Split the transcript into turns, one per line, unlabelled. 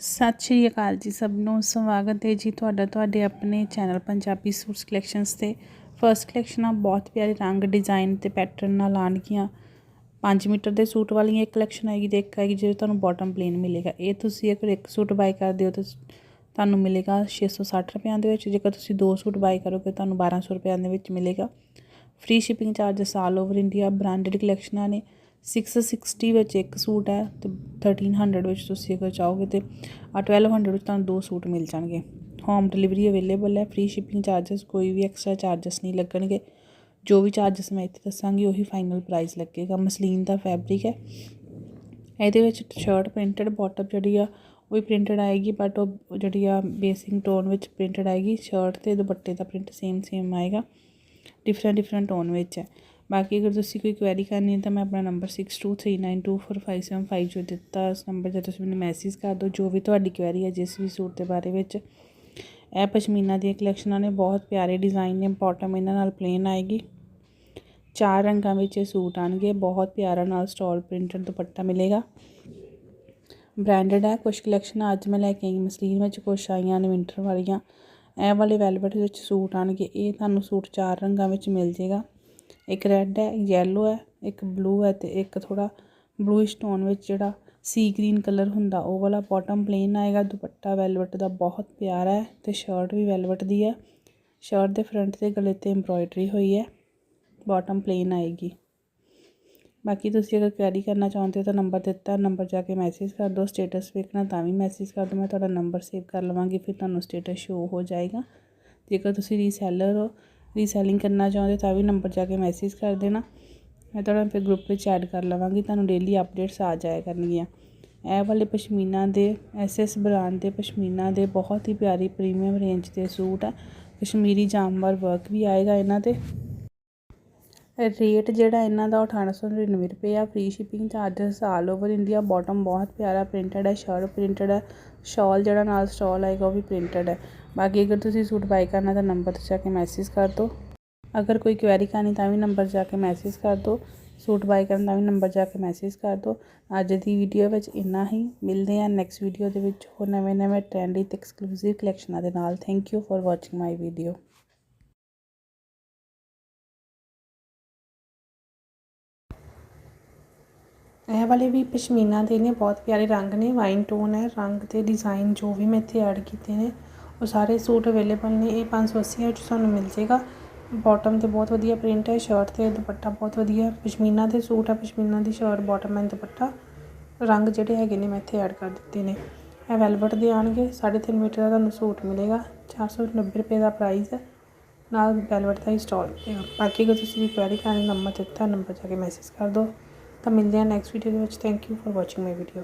ਸਤਿ ਸ਼੍ਰੀ ਅਕਾਲ ਜੀ ਸਭ ਨੂੰ, ਸਵਾਗਤ ਹੈ ਜੀ ਤੁਹਾਡਾ, ਤੁਹਾਡੇ ਆਪਣੇ ਚੈਨਲ ਪੰਜਾਬੀ ਸੂਟਸ ਕਲੈਕਸ਼ਨਸ ਤੇ। ਫਰਸਟ ਕਲੈਕਸ਼ਨਾਂ ਬਹੁਤ ਪਿਆਰੇ ਰੰਗ ਡਿਜ਼ਾਈਨ ਤੇ ਪੈਟਰਨ ਨਾਲ ਆਉਣਗੀਆਂ। 5 ਮੀਟਰ ਦੇ ਸੂਟ ਵਾਲੀਆਂ ਇੱਕ ਕਲੈਕਸ਼ਨ ਆਏਗੀ ਦੇਖ ਆਏਗੀ ਜਿਹਦੇ ਤੁਹਾਨੂੰ ਬਾਟਮ ਪਲੇਨ ਮਿਲੇਗਾ। ਇਹ ਤੁਸੀਂ ਅਗਰ ਇੱਕ ਸੂਟ ਬਾਈ ਕਰਦੇ ਹੋ, ਤਾਂ ਤੁਹਾਨੂੰ ਮਿਲੇਗਾ 660 ਰੁਪਏ ਦੇ ਵਿੱਚ। ਜੇਕਰ ਤੁਸੀਂ ਦੋ ਸੂਟ ਬਾਈ ਕਰੋਗੇ, ਤੁਹਾਨੂੰ 1200 ਰੁਪਏ ਦੇ ਵਿੱਚ ਮਿਲੇਗਾ। Free shipping charges all over India branded ਕਲੈਕਸ਼ਨਾਂ ਨੇ। 660 ਵਿੱਚ ਇੱਕ ਸੂਟ ਹੈ ਤੇ 1300 ਵਿੱਚ ਤੁਸੀਂ ਅਗਰ ਚਾਹੋਗੇ ਤੇ ਆ 1200 ਵਿੱਚ ਤੁਹਾਨੂੰ ਦੋ ਸੂਟ ਮਿਲ ਜਾਣਗੇ। ਹੋਮ ਡਿਲੀਵਰੀ ਅਵੇਲੇਬਲ ਹੈ ਫ੍ਰੀ ਸ਼ਿਪਿੰਗ ਚਾਰजेस ਕੋਈ ਵੀ ਐਕਸਟਰਾ ਚਾਰजेस ਨਹੀਂ ਲੱਗਣਗੇ। ਜੋ ਵੀ ਚਾਰजेस ਮੈਂ ਇੱਥੇ ਦੱਸਾਂਗੀ, ਉਹੀ ਫਾਈਨਲ ਪ੍ਰਾਈਸ ਲੱਗੇਗਾ। ਮਸਲੀਨ ਦਾ ਫੈਬਰਿਕ ਹੈ। ਇਹਦੇ ਵਿੱਚ ਸ਼ਰਟ ਪ੍ਰਿੰਟਡ ਬਾਟਮ ਜਿਹੜੀ ਆ, ਉਹ ਵੀ ਪ੍ਰਿੰਟਡ ਆਏਗੀ ਬਟ ਉਹ ਜਿਹੜੀ ਆ ਬੇਸਿੰਗ ਟੋਨ ਵਿੱਚ ਪ੍ਰਿੰਟਡ ਆਏਗੀ। ਸ਼ਰਟ ਤੇ ਦੁਪੱਟੇ ਦਾ ਪ੍ਰਿੰਟ ਸੇਮ ਸੇਮ ਆਏਗਾ। ਡਿਫਰੈਂਟ ਡਿਫਰੈਂਟ ਟੋਨ ਵਿੱਚ ਹੈ। ਬਾਕੀ ਅਗਰ ਤੁਸੀਂ ਕੋਈ ਕੁਐਰੀ ਕਰਨੀ ਹੈ ਤਾਂ ਮੈਂ ਆਪਣਾ ਨੰਬਰ 6239245775 ਜੋ ਦਿੱਤਾ, ਉਸ ਨੰਬਰ 'ਤੇ ਤੁਸੀਂ ਮੈਨੂੰ ਮੈਸੇਜ ਕਰ ਦਿਓ, ਜੋ ਵੀ ਤੁਹਾਡੀ ਕੁਐਰੀ ਹੈ ਜਿਸ ਵੀ ਸੂਟ ਦੇ ਬਾਰੇ ਵਿੱਚ। ਇਹ ਪਸ਼ਮੀਨਾ ਦੀਆਂ ਕਲੈਕਸ਼ਨਾਂ ਨੇ, ਬਹੁਤ ਪਿਆਰੇ ਡਿਜ਼ਾਈਨ ਨੇ ਬਾਟਮ ਇਹਨਾਂ ਨਾਲ ਪਲੇਨ ਆਏਗੀ। ਚਾਰ ਰੰਗਾਂ ਵਿੱਚ ਇਹ ਸੂਟ ਆਣਗੇ ਬਹੁਤ ਪਿਆਰਾ ਨਾਲ ਸਟਾਲ ਪ੍ਰਿੰਟਡ ਦੁਪੱਟਾ ਮਿਲੇਗਾ। ਬ੍ਰਾਂਡਡ ਹੈ ਕੁਝ ਕਲੈਕਸ਼ਨ ਅੱਜ ਮੈਂ ਲੈ ਕੇ ਆਈ, ਮਸਲੀਨ ਵਿੱਚ ਕੁਝ ਆਈਆਂ, ਨੇ ਵਿੰਟਰ ਵਾਲੀਆਂ। ਇਹ ਵਾਲੇ ਵੈਲਵਟ ਵਿੱਚ ਸੂਟ ਆਣਗੇ ਇਹ ਤੁਹਾਨੂੰ ਸੂਟ ਚਾਰ ਰੰਗਾਂ ਵਿੱਚ ਮਿਲ ਜੇਗਾ। ਇੱਕ ਰੈੱਡ ਹੈ ਯੈਲੋ ਹੈ, ਇੱਕ ਬਲੂ ਹੈ ਤੇ ਇੱਕ ਥੋੜਾ ਬਲੂਇਸ਼ ਟੋਨ ਵਿੱਚ ਜਿਹੜਾ ਸੀ ਗ੍ਰੀਨ ਕਲਰ ਹੁੰਦਾ, ਉਹ ਵਾਲਾ ਬਾਟਮ ਪਲੇਨ ਆਏਗਾ, ਦੁਪੱਟਾ ਵੈਲਵਟ ਦਾ ਬਹੁਤ ਪਿਆਰਾ ਹੈ ਤੇ ਸ਼ਰਟ ਵੀ ਵੈਲਵਟ ਦੀ ਹੈ। ਸ਼ਰਟ ਦੇ ਫਰੰਟ ਤੇ ਗਲੇ ਤੇ ਐਮਬ੍ਰੋਇਡਰੀ ਹੋਈ ਹੈ ਬਾਟਮ ਪਲੇਨ ਆਏਗੀ। ਬਾਕੀ ਤੁਸੀਂ ਅਗਰ ਕੁਐਰੀ ਕਰਨਾ ਚਾਹੁੰਦੇ ਹੋ ਤਾਂ ਨੰਬਰ ਦਿੱਤਾ ਨੰਬਰ ਜਾ ਕੇ ਮੈਸੇਜ ਕਰ ਦਿਓ ਸਟੇਟਸ ਵੇਖਣਾ ਤਾਂ ਵੀ ਮੈਸੇਜ ਕਰ ਦਿਓ, ਮੈਂ ਤੁਹਾਡਾ ਨੰਬਰ ਸੇਵ ਕਰ ਲਵਾਂਗੀ, ਫਿਰ ਤੁਹਾਨੂੰ ਸਟੇਟਸ ਸ਼ੋ ਹੋ ਜਾਏਗਾ। ਜੇਕਰ ਤੁਸੀਂ ਰੀਸੈਲਰ ਹੋ ਰੀਸੈਲਿੰਗ ਕਰਨਾ ਚਾਹੁੰਦੇ ਤਾਂ ਵੀ ਨੰਬਰ ਜਾ ਕੇ ਮੈਸੇਜ ਕਰ ਦੇਣਾ। ਮੈਂ ਤੁਹਾਡਾ ਫਿਰ ਗਰੁੱਪ ਵਿੱਚ ਐਡ ਕਰ ਲਵਾਂਗੀ, ਤੁਹਾਨੂੰ ਡੇਲੀ ਅਪਡੇਟਸ ਆ ਜਾਇਆ ਕਰਨਗੀਆਂ। ਇਹ ਵਾਲੇ ਪਸ਼ਮੀਨਾ ਦੇ ਐਸਐਸ ਬ੍ਰਾਂਡ ਦੇ ਪਸ਼ਮੀਨਾ ਦੇ ਬਹੁਤ ਹੀ ਪਿਆਰੀ ਪ੍ਰੀਮੀਅਮ ਰੇਂਜ ਦੇ ਸੂਟ ਆ। ਕਸ਼ਮੀਰੀ ਜਾਮਵਾਰ ਵਰਕ ਵੀ ਆਏਗਾ ਇਹਨਾਂ ਤੇ। ਰੇਟ ਜਿਹੜਾ ਇਹਨਾਂ ਦਾ 1899 ਰੁਪਏ ਆ। Free shipping charges all over India bottom ਬਹੁਤ ਪਿਆਰਾ ਪ੍ਰਿੰਟਡ ਹੈ ਸ਼ਰਟ ਪ੍ਰਿੰਟਡ ਹੈ ਸ਼ਾਲ ਜਿਹੜਾ ਨਾਲ ਸਟਾਲ ਆਏਗਾ ਉਹ ਵੀ ਪ੍ਰਿੰਟਡ ਹੈ। ਬਾਕੀ ਅਗਰ ਤੁਸੀਂ ਸੂਟ ਬਾਈ ਕਰਨਾ ਤਾਂ ਨੰਬਰ ਤੇ ਜਾ ਕੇ ਮੈਸੇਜ ਕਰ ਦਿਓ। ਅਗਰ ਕੋਈ ਕੁਐਰੀ ਕਰਨੀ ਤਾਂ ਵੀ ਨੰਬਰ ਜਾ ਕੇ ਮੈਸੇਜ ਕਰ ਦਿਓ। ਸੂਟ ਬਾਈ ਕਰਨ ਦਾ ਵੀ ਨੰਬਰ ਜਾ ਕੇ ਮੈਸੇਜ ਕਰ ਦਿਓ। ਅੱਜ ਦੀ ਵੀਡੀਓ ਵਿੱਚ ਇੰਨਾ ਹੀ। ਮਿਲਦੇ ਆ ਨੈਕਸਟ ਵੀਡੀਓ ਦੇ ਵਿੱਚ ਹੋਰ ਨਵੇਂ-ਨਵੇਂ ਟ੍ਰੈਂਡੀ ਤੇ ਐਕਸਕਲੂਸਿਵ ਕਲੈਕਸ਼ਨਾਂ ਦੇ ਨਾਲ। Thank you for watching my video
ਇਹ ਵਾਲੇ ਵੀ ਪਸ਼ਮੀਨਾ ਦੇ ਨੇ, ਬਹੁਤ ਪਿਆਰੇ ਰੰਗ ਨੇ ਵਾਈਨ ਟੋਨ ਹੈ, ਰੰਗ ਤੇ ਡਿਜ਼ਾਈਨ ਜੋ ਵੀ ਮੈਂ ਇੱਥੇ ਐਡ ਕੀਤੇ ਨੇ, ਉਹ ਸਾਰੇ ਸੂਟ ਅਵੇਲੇਬਲ ਨੇ, ਇਹ 580 ਵਿੱਚ ਤੁਹਾਨੂੰ ਮਿਲ ਜੇਗਾ ਬਾਟਮ ਤੇ ਬਹੁਤ ਵਧੀਆ ਪ੍ਰਿੰਟ ਹੈ ਸ਼ਰਟ ਤੇ ਦੁਪੱਟਾ ਬਹੁਤ ਵਧੀਆ, ਪਸ਼ਮੀਨਾ ਦੇ ਸੂਟ ਹੈ, ਪਸ਼ਮੀਨਾ ਦੀ ਸ਼ਰਟ ਬਾਟਮ ਐਂਡ ਦੁਪੱਟਾ। ਰੰਗ ਜਿਹੜੇ ਹੈਗੇ ਨੇ, ਮੈਂ ਇੱਥੇ ਐਡ ਕਰ ਦਿੱਤੇ ਨੇ। ਇਹ ਵੈਲਵਟ ਦੇ ਆਣਗੇ 3.5 ਮੀਟਰ ਦਾ ਤੁਹਾਨੂੰ ਸੂਟ ਮਿਲੇਗਾ 490 ਰੁਪਏ ਦਾ ਪ੍ਰਾਈਸ ਹੈ। ਨਾਲ ਵੈਲਵਟ ਦਾ ਹੀ। ਸਟਾਲ ਬਾਕੀ ਅਗਰ ਤੁਸੀਂ ਰਿਕੁਆਇਰੀ ਕਰਨ ਨੰਬਰ ਦਿੱਤਾ ਨੰਬਰ ਜਾ ਕੇ ਮੈਸੇਜ ਕਰ ਦਿਓ। ਤਾਂ ਮਿਲਦੇ ਹਾਂ ਨੈਕਸਟ ਵੀਡੀਓ ਦੇ ਵਿੱਚ. Thank you for watching my video